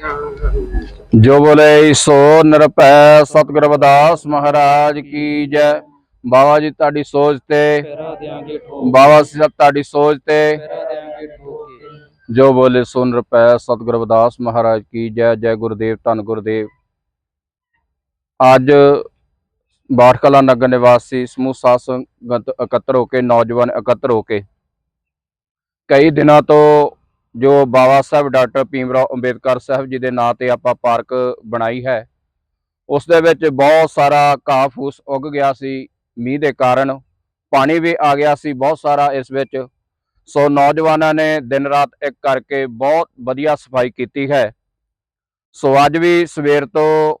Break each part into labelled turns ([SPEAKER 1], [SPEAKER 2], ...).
[SPEAKER 1] ਜੋ ਬੋਲੇ ਸੋ ਨਿਰਭੈ ਸਤਿਗੁਰ ਰਵਿਦਾਸ ਮਹਾਰਾਜ ਕੀ ਜੈ। ਬਾਬਾ ਜੀ ਤੁਹਾਡੀ ਸੋਚ ਤੇ, ਬਾਬਾ ਜੀ ਤੁਹਾਡੀ ਸੋਚ ਤੇ। ਜੋ ਬੋਲੇ ਸੋ ਨਿਰਭੈ ਸਤਿਗੁਰ ਰਵਿਦਾਸ ਮਹਾਰਾਜ ਕੀ ਜੈ ਜੈ ਗੁਰਦੇਵ, ਧੰਨ ਗੁਰਦੇਵ। ਅੱਜ ਬਾਠਕਲਾ ਨਗਰ ਨਿਵਾਸੀ ਸਮੂਹ ਸਾਧ ਸੰਗਤ ਇਕੱਤਰ ਹੋ ਕੇ, ਨੌਜਵਾਨ ਇਕੱਤਰ ਹੋ ਕੇ ਕਈ ਦਿਨਾਂ ਤੋਂ ਜੋ ਬਾਬਾ ਸਾਹਿਬ, ਡਾਕਟਰ ਭੀਮ ਰਾਓ ਅੰਬੇਦਕਰ ਸਾਹਿਬ ਜੀ ਦੇ ਨਾਂ ਤੇ ਆਪਾਂ ਪਾਰਕ ਬਣਾਈ ਹੈ, ਉਸ ਦੇ ਵਿੱਚ ਬਹੁਤ ਸਾਰਾ ਘਾਹ ਫੂਸ ਉੱਗ ਗਿਆ ਸੀ, ਮੀਂਹ ਦੇ ਕਾਰਨ, ਪਾਣੀ ਵੀ ਆ ਗਿਆ ਸੀ ਬਹੁਤ ਸਾਰਾ ਇਸ ਵਿੱਚ, ਸੋ ਨੌਜਵਾਨਾਂ ਨੇ ਦਿਨ ਰਾਤ ਇੱਕ ਕਰਕੇ ਬਹੁਤ ਵਧੀਆ ਸਫ਼ਾਈ ਕੀਤੀ ਹੈ। ਸੋ ਅੱਜ ਵੀ ਸਵੇਰ ਤੋਂ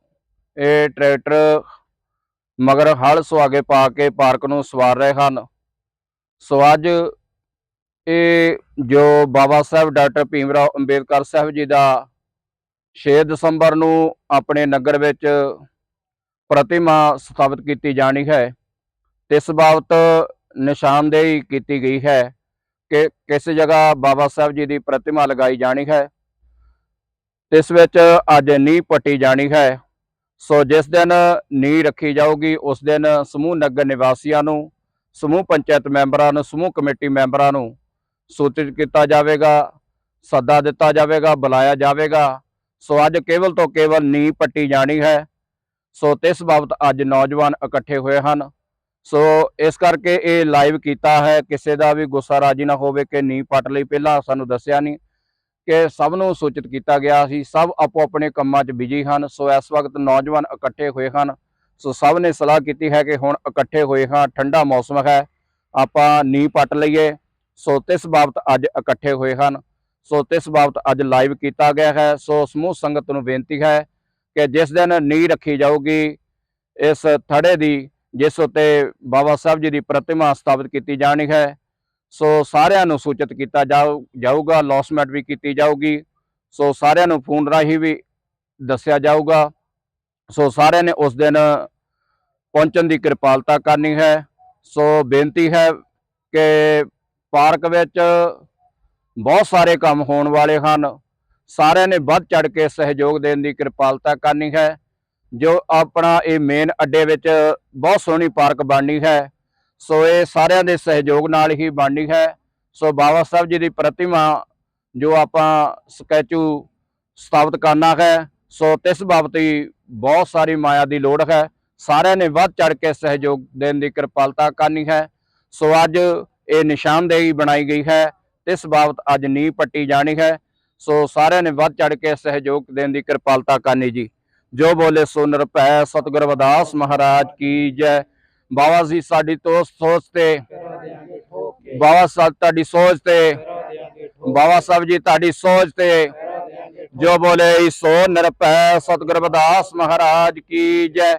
[SPEAKER 1] ਇਹ ਟਰੈਕਟਰ ਮਗਰ ਹਲ ਸੁਹਾਗੇ ਪਾ ਕੇ ਪਾਰਕ ਨੂੰ ਸਵਾਰ ਰਹੇ ਹਨ। ਸੋ ਅੱਜ ਇਹ ਜੋ ਬਾਬਾ ਸਾਹਿਬ, ਡਾਕਟਰ ਭੀਮਰਾਓ ਅੰਬੇਦਕਰ ਸਾਹਿਬ ਜੀ ਦਾ 6 ਦਸੰਬਰ ਨੂੰ ਆਪਣੇ ਨਗਰ ਵਿੱਚ ਪ੍ਰਤਿਮਾ ਸਥਾਪਿਤ ਕੀਤੀ ਜਾਣੀ ਹੈ ਤੇ ਇਸ ਬਾਬਤ ਨਿਸ਼ਾਨਦੇਹੀ ਕੀਤੀ ਗਈ ਹੈ ਕਿ ਕਿਸ ਜਗ੍ਹਾ ਬਾਬਾ ਸਾਹਿਬ ਜੀ ਦੀ ਪ੍ਰਤਿਮਾ ਲਗਾਈ ਜਾਣੀ ਹੈ ਇਸ ਵਿੱਚ ਅੱਜ ਨੀਂਹ ਪੱਟੀ ਜਾਣੀ ਹੈ। ਸੋ ਜਿਸ ਦਿਨ ਨੀਂਹ ਰੱਖੀ ਜਾਊਗੀ, ਉਸ ਦਿਨ ਸਮੂਹ ਨਗਰ ਨਿਵਾਸੀਆਂ ਨੂੰ, ਸਮੂਹ ਪੰਚਾਇਤ ਮੈਂਬਰਾਂ ਨੂੰ, ਸਮੂਹ ਕਮੇਟੀ ਮੈਂਬਰਾਂ ਨੂੰ ਸੂਚਿਤ ਕੀਤਾ ਜਾਵੇਗਾ, ਸੱਦਾ ਦਿੱਤਾ ਜਾਵੇਗਾ, ਬੁਲਾਇਆ ਜਾਵੇਗਾ। ਸੋ ਅੱਜ ਕੇਵਲ ਤੋਂ ਕੇਵਲ ਨੀਂਹ ਪੱਟੀ ਜਾਣੀ ਹੈ। ਸੋ ਇਸ ਬਾਬਤ ਅੱਜ ਨੌਜਵਾਨ ਇਕੱਠੇ ਹੋਏ ਹਨ। ਸੋ ਇਸ ਕਰਕੇ ਇਹ ਲਾਈਵ ਕੀਤਾ ਹੈ। ਕਿਸੇ ਦਾ ਵੀ ਗੁੱਸਾ ਰਾਜੀ ਨਾ ਹੋਵੇ ਕਿ ਨੀ ਪੱਟ ਲਈ ਪਹਿਲਾਂ ਸਾਨੂੰ ਦੱਸਿਆ ਨਹੀਂ ਕਿ ਸਭ ਨੂੰ ਸੂਚਿਤ ਕੀਤਾ ਗਿਆ ਸੀ। ਸਭ ਆਪੋ ਆਪਣੇ ਕੰਮਾਂ 'ਚ ਬਿਜ਼ੀ ਹਨ। ਸੋ ਇਸ ਵਕਤ ਨੌਜਵਾਨ ਇਕੱਠੇ ਹੋਏ ਹਨ। ਸੋ ਸਭ ਨੇ ਸਲਾਹ ਕੀਤੀ ਹੈ ਕਿ ਹੁਣ ਇਕੱਠੇ ਹੋਏ ਹਾਂ। ਠੰਡਾ ਮੌਸਮ ਹੈ। ਆਪਾਂ ਨੀ ਪੱਟ ਲਈਏ। ਸੋ ਤਿਸ ਬਾਬਤ ਅੱਜ ਇਕੱਠੇ ਹੋਏ ਹਨ। ਸੋ ਤਿਸ ਬਾਬਤ ਅੱਜ ਲਾਈਵ ਕੀਤਾ ਗਿਆ ਹੈ। ਸੋ ਸਮੂਹ ਸੰਗਤ ਨੂੰ ਬੇਨਤੀ ਹੈ ਕਿ ਜਿਸ ਦਿਨ ਨੀ ਰੱਖੀ ਜਾਊਗੀ, ਇਸ ਥੜੇ ਦੀ, ਜਿਸ ਉਤੇ ਬਾਬਾ ਸਾਹਿਬ ਜੀ ਦੀ ਪ੍ਰਤਿਮਾ ਸਥਾਪਿਤ ਕੀਤੀ ਜਾਣੀ ਹੈ, ਸੋ ਸਾਰਿਆਂ ਨੂੰ ਸੂਚਿਤ ਕੀਤਾ ਜਾਊਗਾ ਲੌਸਮੈਂਟ ਵੀ ਕੀਤੀ ਜਾਊਗੀ, ਸੋ ਸਾਰਿਆਂ ਨੂੰ ਫੋਨ ਰਾਹੀਂ ਵੀ ਦੱਸਿਆ ਜਾਊਗਾ। ਸੋ ਸਾਰਿਆਂ ਨੇ ਉਸ ਦਿਨ ਪਹੁੰਚਣ ਦੀ ਕਿਰਪਾਲਤਾ ਕਰਨੀ ਹੈ। ਸੋ ਬੇਨਤੀ ਹੈ ਕਿ ਪਾਰਕ ਵਿੱਚ ਬਹੁਤ ਸਾਰੇ ਕੰਮ ਹੋਣ ਵਾਲੇ ਹਨ। ਸਾਰਿਆਂ ਨੇ ਵੱਧ ਚੜ ਕੇ ਸਹਿਯੋਗ ਦੇਣ ਦੀ ਕਿਰਪਾਲਤਾ ਕਰਨੀ ਹੈ। ਜੋ ਆਪਣਾ ਇਹ ਮੇਨ ਅੱਡੇ ਵਿੱਚ ਬਹੁਤ ਸੋਹਣੀ ਪਾਰਕ ਬਣਨੀ ਹੈ, ਸੋ ਇਹ ਸਾਰਿਆਂ ਦੇ ਸਹਿਯੋਗ ਨਾਲ ਹੀ ਬਣਨੀ ਹੈ। ਸੋ ਬਾਬਾ ਸਾਹਿਬ ਜੀ ਦੀ ਪ੍ਰਤਿਮਾ ਜੋ ਆਪਾਂ ਸਕੈਚੂ ਸਥਾਪਿਤ ਕਰਨਾ ਹੈ, ਸੋ ਤਿਸ ਬਾਬਤ ਬਹੁਤ ਸਾਰੀ ਮਾਇਆ ਦੀ ਲੋੜ ਹੈ। ਸਾਰਿਆਂ ਨੇ ਵੱਧ ਚੜ ਕੇ ਸਹਿਯੋਗ ਦੇਣ ਦੀ ਕਿਰਪਾਲਤਾ ਕਰਨੀ ਹੈ। ਸੋ ਅੱਜ ਇਹ ਨਿਸ਼ਾਨਦੇਹੀ ਬਣਾਈ ਗਈ ਹੈ, ਇਸ ਬਾਬਤ ਅੱਜ ਨੀਂਹ ਪੱਟੀ ਜਾਣੀ ਹੈ। ਸੋ ਸਾਰਿਆਂ ਨੇ ਵੱਧ ਚੜ ਕੇ ਸਹਿਯੋਗ ਦੇਣ ਦੀ ਕਿਰਪਾਲਤਾ ਕਰਨੀ ਜੀ। ਜੋ ਬੋਲੇ ਸੋ ਨਿਰਭੈ ਸਤਿਗੁਰ ਰਵਿਦਾਸ ਮਹਾਰਾਜ ਕੀ ਜੈ। ਬਾਬਾ ਜੀ, ਸਾਡੀ ਤੋਂ ਸੋਚ ਤੇ ਬਾਬਾ ਸਾਹਿਬ ਤੁਹਾਡੀ ਸੋਚ ਤੇ ਬਾਬਾ ਸਾਹਿਬ ਜੀ ਤੁਹਾਡੀ ਸੋਚ ਤੇ ਜੋ ਬੋਲੇ ਸੋ ਨਿਰਭੈ ਸਤਿਗੁਰ ਰਵਿਦਾਸ ਮਹਾਰਾਜ ਕੀ ਜੈ।